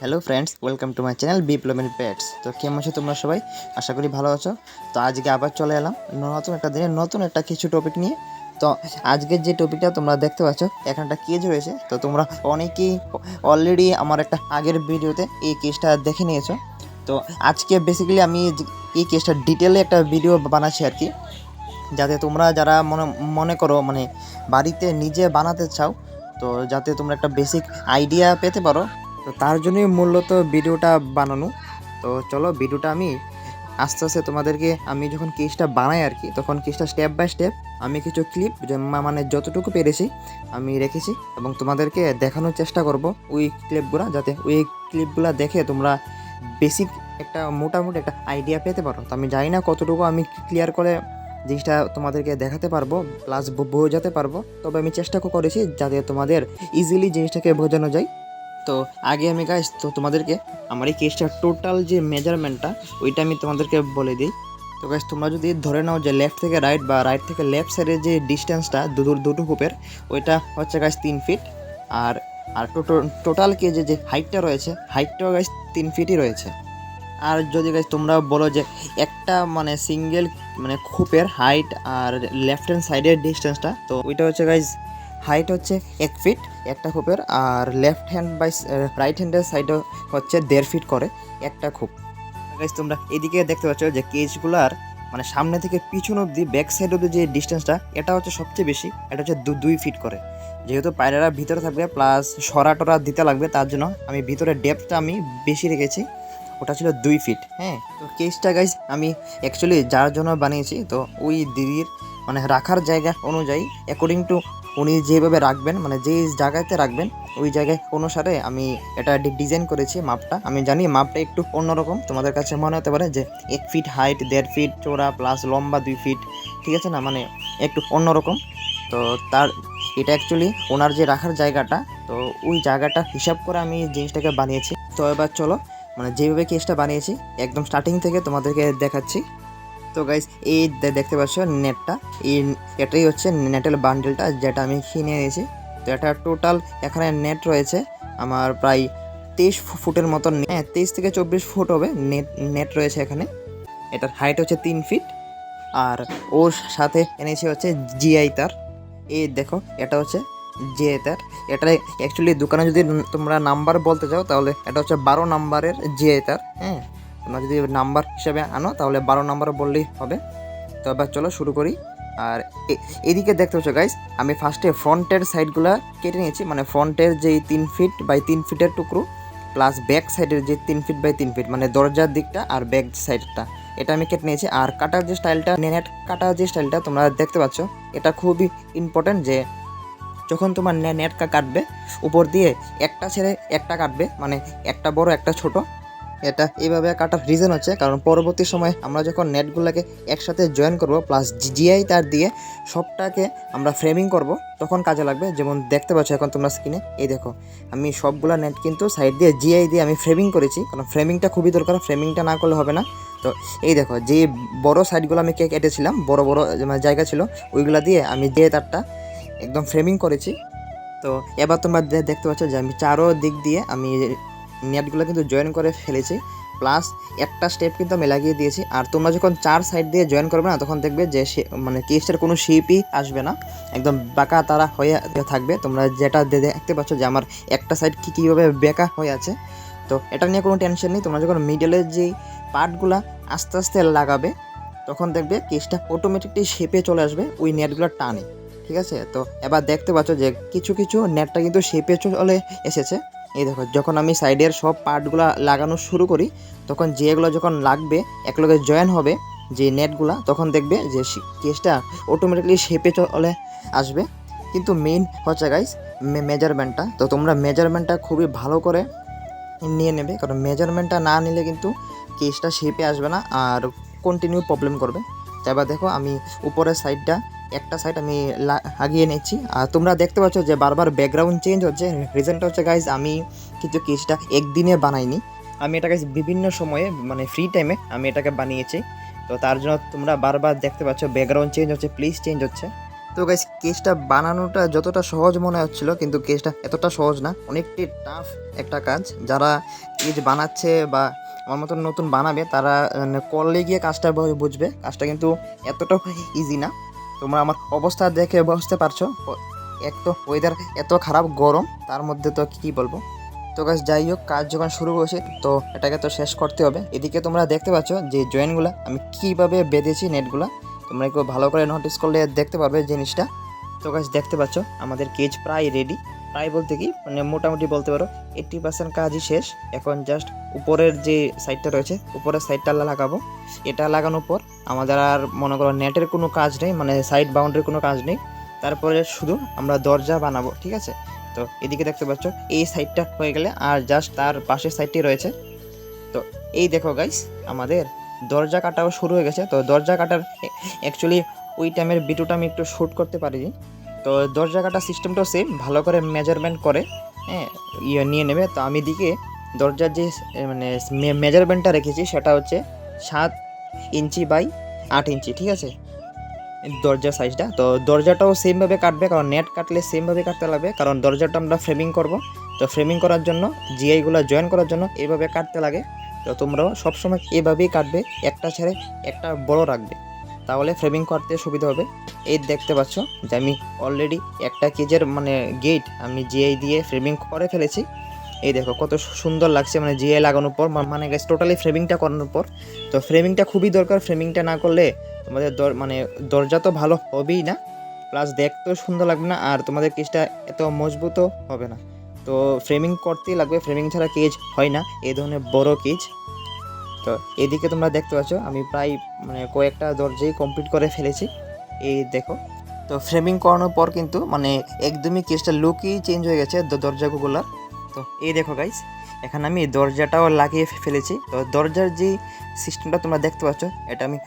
Hello friends welcome to my channel বিপ্লবেন pets তো কেমন আছো তোমরা সবাই? আশা করি ভালো আছো। তো আজকে আবার চলে এলাম। নতুন একটা দিনে নতুন একটা কিছু টপিক নিয়ে। তো আজকের যে টপিকটা তোমরা দেখতে পাচ্ছ এখানে একটা কেজ রয়েছে? তো তোমরা অনেকেই অলরেডি আমার একটা আগের ভিডিওতে এই কেসটা দেখে নিয়েছো। তো আজকে বেসিক্যালি আমি এই কেসটা ডিটেলে একটা ভিডিও বানাচ্ছি আর কি। যাতে তোমরা যারা মনে মনে করো মানে বাড়িতে নিজে বানাতে চাও, তো যাতে তোমরা একটা বেসিক আইডিয়া পেতে পারো। তো তার জন্যই মূলত ভিডিওটা বানানো। তো চলো ভিডিওটা আমি আস্তে আস্তে তোমাদেরকে আমি যখন কেসটা বানাই আর কি, তখন কেসটা স্টেপ বাই স্টেপ আমি কিছু ক্লিপ মানে যতটুকু পেরেছি আমি রেখেছি এবং তোমাদেরকে দেখানোর চেষ্টা করব ওই ক্লিপগুলো যাতে ওই ক্লিপগুলো দেখে তোমরা বেসিক একটা মোটামুটি একটা আইডিয়া পেতে পারো। তো আমি জানি না কতটুকু আমি ক্লিয়ার করে জিনিসটা তোমাদেরকে দেখাতে পারব প্লাস বোঝাতে পারব। তবে আমি চেষ্টা করেছি যাতে তোমাদের ইজিলি জিনিসটাকে বোঝানো যায়। তো আগে আমি গাইস তো তোমাদেরকে আমার এই কেসটার টোটাল যে মেজারমেন্টটা ওইটা আমি তোমাদেরকে বলে দিই। তো গাইস তোমরা যদি ধরে নাও যে লেফট থেকে রাইট বা রাইট থেকে লেফট সাইডের যে ডিস্টেন্সটা দুটো দুটো হুপের ওইটা হচ্ছে গাইস তিন ফিট আর আর টোটাল কেজে যে যে হাইটটা রয়েছে হাইটটাও গাইস তিন ফিটই রয়েছে। আর যদি গাইস তোমরা বলো যে একটা মানে সিঙ্গেল মানে খুপের হাইট আর লেফট হ্যান্ড সাইডের ডিস্টেন্সটা তো ওইটা হচ্ছে গাইস হাইট হচ্ছে এক ফিট একটা খোপের, আর লেফট হ্যান্ড বাই রাইট হ্যান্ডের সাইডে হচ্ছে দেড় ফিট করে, একটা খোপ। গাইস তোমরা এদিকে দেখতে পাচ্ছ যে কেজগুলার মানে সামনে থেকে পিছন অবধি ব্যাক সাইড অবধি যে ডিস্টেন্সটা এটা হচ্ছে সবচেয়ে বেশি, এটা হচ্ছে দু দুই ফিট করে। যেহেতু পায়রারা ভিতরে থাকবে প্লাস সরা টরা দিতে লাগবে, তার জন্য আমি ভিতরে ডেপথটা আমি বেশি রেখেছি, ওটা ছিল দুই ফিট হ্যাঁ? তো কেসটা গাইজ আমি অ্যাকচুয়ালি যার জন্য বানিয়েছি, তো ওই দিদির মানে রাখার জায়গা অনুযায়ী অ্যাকর্ডিং টু উনি যেভাবে রাখবেন মানে যেই জায়গাতে রাখবেন, ওই জায়গায় অনুসারে আমি এটা ডিজাইন করেছি মাপটা। আমি জানি মাপটা একটু অন্যরকম। তোমাদের কাছে মনে হতে পারে যে এক ফিট হাইট দেড় ফিট চওড়া প্লাস লম্বা দুই ফিট ঠিক আছে না? মানে একটু অন্যরকম। তো তার, এটা অ্যাকচুয়ালি ওনার যে রাখার জায়গাটা, তো ওই জায়গাটা হিসাব করে আমি জিনিসটাকে বানিয়েছি। তো এবার চলো মানে যেভাবে কেসটা বানিয়েছি, একদম স্টার্টিং থেকে তোমাদেরকে দেখাচ্ছি। তো গাইজ এই দেখতে পাচ্ছ নেটটা এই এটাই হচ্ছে নেটের বান্ডেলটা যেটা আমি কিনে এনেছি। তো এটা টোটাল এখানে নেট রয়েছে। আমার প্রায় তেইশ ফুটের মতন হ্যাঁ তেইশ থেকে চব্বিশ ফুট হবে নেট নেট রয়েছে এখানে। এটার হাইট হচ্ছে তিন ফিট আর ওর সাথে এনেছে হচ্ছে জিআই তার। এই দেখো, এটা হচ্ছে জিআই তার। এটা অ্যাকচুয়ালি দোকানে যদি তোমরা নাম্বার বলতে চাও, তাহলে এটা হচ্ছে বারো নাম্বারের জিআই তার। হ্যাঁ তোমরা যদি নাম্বার হিসাবে আনো, তাহলে বারো নাম্বার বললেই হবে। তো এবার চলো শুরু করি। আর এদিকে দেখতে পাচ্ছ গাইস আমি ফার্স্টে ফ্রন্টের সাইডগুলো কেটে নিয়েছি। মানে ফ্রন্টের যেই তিন ফিট বাই তিন ফিটের টুকরো প্লাস ব্যাক সাইডের যে তিন ফিট বাই তিন ফিট মানে দরজার দিকটা আর ব্যাক সাইডটা এটা আমি কেটে নিয়েছি। আর কাটার যে স্টাইলটা নেট কাটার যে স্টাইলটা তোমরা দেখতে পাচ্ছ, এটা খুবই ইম্পর্ট্যান্ট যে যখন তোমার নে- নেট কাটবে, উপর দিয়ে একটা ছেড়ে একটা কাটবে মানে একটা বড়, একটা ছোট। এটা এইভাবে কাটার রিজন হচ্ছে, কারণ পরবর্তী সময়ে আমরা যখন নেটগুলোকে একসাথে জয়েন করব প্লাস জিআই তার দিয়ে সবটাকে আমরা ফ্রেমিং করব, তখন কাজে লাগবে। যেমন দেখতে পাচ্ছ এখন তোমরা স্ক্রিনে এই দেখো, আমি সবগুলা নেট কিন্তু সাইড দিয়ে জিআই দিয়ে আমি ফ্রেমিং করেছি, কারণ ফ্রেমিংটা খুবই দরকার ফ্রেমিংটা না করলে হবে না। তো এই দেখো, যে বড় সাইডগুলো আমি কেক কেটেছিলাম বড় বড় জায়গা ছিল, ওইগুলা দিয়ে আমি জিআই তারটা একদম ফ্রেমিং করেছি। তো এবার তোমরা দেখতে পাচ্ছ যে আমি চারো দিক দিয়ে আমি নেটগুলো কিন্তু জয়েন করে ফেলেছি। প্লাস একটা স্টেপ কিন্তু আমি লাগিয়ে দিয়েছি। আর তোমরা যখন চার সাইড দিয়ে জয়েন করবে না, তখন দেখবে যে মানে কেসটার কোনো শেপই আসবে না। একদম বাঁকা তারা হয়ে থাকবে। তোমরা যেটা দেখতে পাচ্ছ যে আমার একটা সাইড কী কীভাবে বেঁকা হয়ে আছে। তো এটা নিয়ে কোনো টেনশন নেই। তোমরা যখন মিডলের যেই পার্টগুলো আস্তে আস্তে লাগাবে, তখন দেখবে কেসটা অটোমেটিকলি শেপে চলে আসবে, ওই নেটগুলো টানে। ঠিক আছে? তো এবার দেখতে পাচ্ছ যে কিছু কিছু নেটটা কিন্তু শেপে চলে এসেছে। এই দেখো, যখন আমি সাইডের সব পার্টগুলো লাগানো শুরু করি, তখন যেগুলো যখন লাগবে, একলগে জয়েন হবে যে নেটগুলা তখন দেখবে যে কেসটা অটোমেটিকলি শেপে চলে আসবে। কিন্তু মেইন হচ্ছে গাইস মেজারমেন্টটা তো তোমরা মেজারমেন্টটা খুবই ভালো করে নিয়ে নেবে, কারণ মেজারমেন্টটা না নিলে কিন্তু কেসটা শেপে আসবে না আর কন্টিনিউ প্রবলেম করবে। তো এবার দেখো, আমি উপরের সাইডটা একটা সাইড আমি লাগিয়ে নিচ্ছি। আর তোমরা দেখতে পাচ্ছ যে বারবার ব্যাকগ্রাউন্ড চেঞ্জ হচ্ছে। রিজনটা হচ্ছে গাইজ আমি কিন্তু কেসটা একদিনে বানাইনি। আমি এটা গাইজ বিভিন্ন সময়ে মানে ফ্রি টাইমে আমি এটাকে বানিয়েছি। তো তার জন্য তোমরা বারবার দেখতে পাচ্ছ ব্যাকগ্রাউন্ড চেঞ্জ হচ্ছে প্লিজ চেঞ্জ হচ্ছে। তো গাইস কেসটা বানানোটা যতটা সহজ মনে হচ্ছিল, কিন্তু কেসটা এতটা সহজ না। অনেকটি টাফ একটা কাজ। যারা কেজ বানাচ্ছে বা আমার মতন নতুন বানাবে, তারা করলে গিয়ে কাজটা বুঝবে। কাজটা কিন্তু এতটা ইজি না। তোমরা আমার অবস্থা দেখে বুঝতে পারছ? এক তো ওয়েদার এত খারাপ, গরম, তার মধ্যে তো কি বলব? তো গাছ যাই হোক, কাজ যখন শুরু করেছি তো এটাকে তো শেষ করতে হবে। এদিকে তোমরা দেখতে পাচ্ছ যে জয়েন্টগুলো আমি কীভাবে বেঁধেছি নেটগুলো তোমরা একটু ভালো করে নোটিস করলে দেখতে পারবে জিনিসটা। তো গাছ দেখতে পাচ্ছ, আমাদের কেজ প্রায় রেডি প্রায় বলতে কি মানে মোটামুটি বলতে পারো এইট্টি পার্সেন্ট কাজই শেষ। এখন জাস্ট উপরের যে সাইডটা রয়েছে, উপরের সাইডটা লাগাবো। এটা লাগানোর পর আমাদের আর মনে করো নেটের কোনো কাজ নেই মানে সাইড বাউন্ডারির কোনো কাজ নেই। তারপরে শুধু আমরা দরজা বানাবো, ঠিক আছে? তো এদিকে দেখতে পাচ্ছ, এই সাইডটা হয়ে গেলে আর জাস্ট তার পাশের সাইডটি রয়েছে। তো এই দেখো গাইস আমাদের দরজা কাটাও শুরু হয়ে গেছে। তো দরজা কাটার অ্যাকচুয়ালি ওই টাইমের ভিডিওটা আমি একটু শ্যুট করতে পারিনি। তো দরজা কাটার সিস্টেমটাও সেম ভালো করে মেজারমেন্ট করে হ্যাঁ ইয়ে নিয়ে নেবে। তো আমি দিকে দরজার যে মানে মেজারমেন্টটা রেখেছি, সেটা হচ্ছে সাত ইঞ্চি বাই আট ইঞ্চি, ঠিক আছে? দরজার সাইজটা তো দরজাটাও সেমভাবে কাটবে, কারণ নেট কাটলে সেমভাবে কাটতে লাগবে, কারণ দরজাটা আমরা ফ্রেমিং করব। তো ফ্রেমিং করার জন্য জিআইগুলো জয়েন করার জন্য এইভাবে কাটতে লাগে। তো তোমরাও সবসময় এভাবেই কাটবে, একটা ছেড়ে একটা বড় রাখবে। তাহলে ফ্রেমিং করতে সুবিধা হবে। এই দেখতে পাচ্ছ যে আমি অলরেডি একটা কেজের মানে গেট আমি জিআই দিয়ে ফ্রেমিং করে ফেলেছি। এই দেখো কত সুন্দর লাগছে মানে জিআই লাগানোর পর মানে গেছে টোটালি ফ্রেমিংটা করানোর পর। তো ফ্রেমিংটা খুবই দরকার ফ্রেমিংটা না করলে তোমাদের দর- মানে দরজা তো ভালো হবেই না। প্লাস দেখতেও সুন্দর লাগবে না আর তোমাদের কেজটা এত মজবুতও হবে না। তো ফ্রেমিং করতেই লাগবে ফ্রেমিং ছাড়া কেজ হয় না। এই ধরনের বড় কেজ তো এদিকে তোমরা দেখতে পাচ্ছ, আমি প্রায় মানে কয়েকটা দরজাই কমপ্লিট করে ফেলেছি। এই দেখো, তো ফ্রেমিং করানোর পর কিন্তু মানে একদমই কেসটা লুকই চেঞ্জ হয়ে গেছে দরজাগুলোর। তো এই দেখো গাইস এখানে আমি দরজাটাও লাগিয়ে ফেলেছি। তো দরজার যে সিস্টেমটা তোমরা দেখতে পাচ্ছ, এটা আমি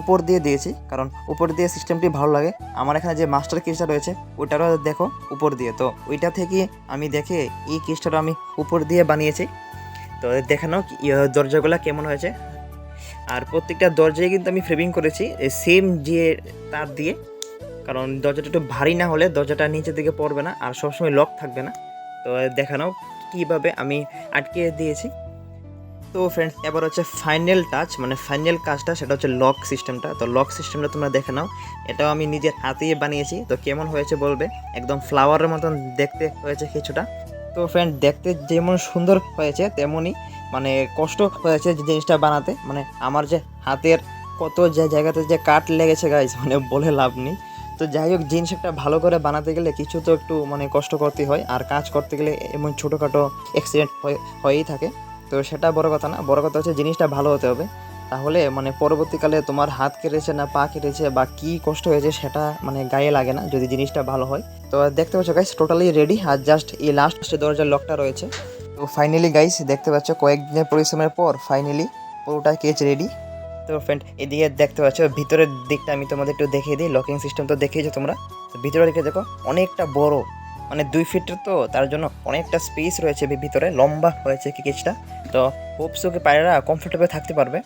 উপর দিয়ে দিয়েছি, কারণ উপর দিয়ে সিস্টেমটি ভালো লাগে। আমার এখানে যে মাস্টার কেসটা রয়েছে, ওটারও দেখো উপর দিয়ে। তো ওইটা থেকে আমি দেখে এই কেসটা আমি উপর দিয়ে বানিয়েছি। তো দেখানো দরজাগুলো কেমন হয়েছে। আর প্রত্যেকটা দরজায় কিন্তু আমি ফ্রেমিং করেছি সেম যে তার দিয়ে। কারণ দরজাটা একটু ভারী না হলে দরজাটা নিচের দিকে পড়বে না, আর সবসময় লক থাকবে না। তো দেখানো কীভাবে আমি আটকে দিয়েছি। তো ফ্রেন্ডস এবার হচ্ছে ফাইনাল টাচ মানে ফাইনাল কাজটা সেটা হচ্ছে লক সিস্টেমটা তো লক সিস্টেমটা তোমরা দেখে নাও, এটাও আমি নিজের হাতেই বানিয়েছি। তো কেমন হয়েছে বলবে? একদম ফ্লাওয়ারের মতন দেখতে হয়েছে কিছুটা। তো ফ্রেন্ড দেখতে যেমন সুন্দর হয়েছে, তেমনই মানে কষ্ট হয়েছে যে জিনিসটা বানাতে। মানে আমার যে হাতের কত যে জায়গাতে যে কাট লেগেছে গাইজ মানে বলে লাভ নেই। তো যাই হোক, জিনিস একটা ভালো করে বানাতে গেলে কিছু তো একটু মানে কষ্ট করতে হয়। আর কাজ করতে গেলে এমন ছোটোখাটো অ্যাক্সিডেন্ট হয়েই থাকে। তো সেটা বড় কথা না, বড় কথা হচ্ছে জিনিসটা ভালো হতে হবে। তাহলে মানে পরবর্তীকালে তোমার হাত কেটেছে না পা কেটেছে বা কি কষ্ট হয়েছে সেটা মানে গায়ে লাগে না যদি জিনিসটা ভালো হয়। তো দেখতে পাচ্ছ গাইস টোটালি রেডি আর জাস্ট এই লাস্ট দরজার লকটা রয়েছে। তো ফাইনালি গাইস দেখতে পাচ্ছ কয়েকদিনের পরিশ্রমের পর ফাইনালি পুরোটা কেচ রেডি তো ফ্রেন্ড এদিকে দেখতে পাচ্ছ ভিতরের দিকটা আমি তোমাদের একটু দেখিয়ে দিই লকিং সিস্টেম তো দেখিয়েছো তোমরা। তো ভিতরের দিকে দেখো, অনেকটা বড় মানে দুই ফিটের তো, তার জন্য অনেকটা স্পেস রয়েছে ভিতরে, লম্বা হয়েছে কি কেচটা তো হোপসোকে পায়রা কমফোর্টেবল থাকতে পারবে।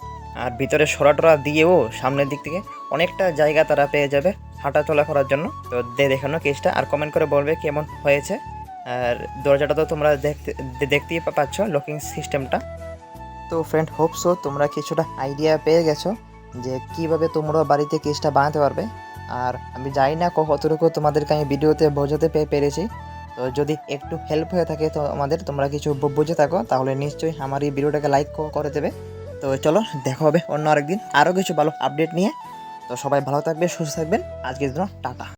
আর ভিতরে সরাটরা দিয়েও সামনের দিক থেকে অনেকটা জায়গা তারা পেয়ে যাবে হাঁটা চলা করার জন্য। তো দে দেখানো কেসটা আর কমেন্ট করে বলবে কেমন হয়েছে। আর দরজাটা তো তোমরা দেখতে দেখতেই পাচ্ছ লকিং সিস্টেমটা তো ফ্রেন্ড হোপসো তোমরা কিছুটা আইডিয়া পেয়ে গেছো যে কীভাবে তোমরা বাড়িতে কেসটা বানাতে পারবে। আর আমি জানি না কতটুকু তোমাদেরকে আমি ভিডিওতে বোঝাতে পেরেছি। তো যদি একটু হেল্প হয়ে থাকে তো আমাদের তোমরা কিছু বুঝে থাকো, তাহলে নিশ্চয়ই আমার এই ভিডিওটাকে লাইক করে দেবে। তো চলো, দেখা হবে অন্য আরেকদিন। আরও কিছু ভালো আপডেট নিয়ে। তো সবাই ভালো থাকবে, সুস্থ থাকবেন। আজকের জন্য টাটা।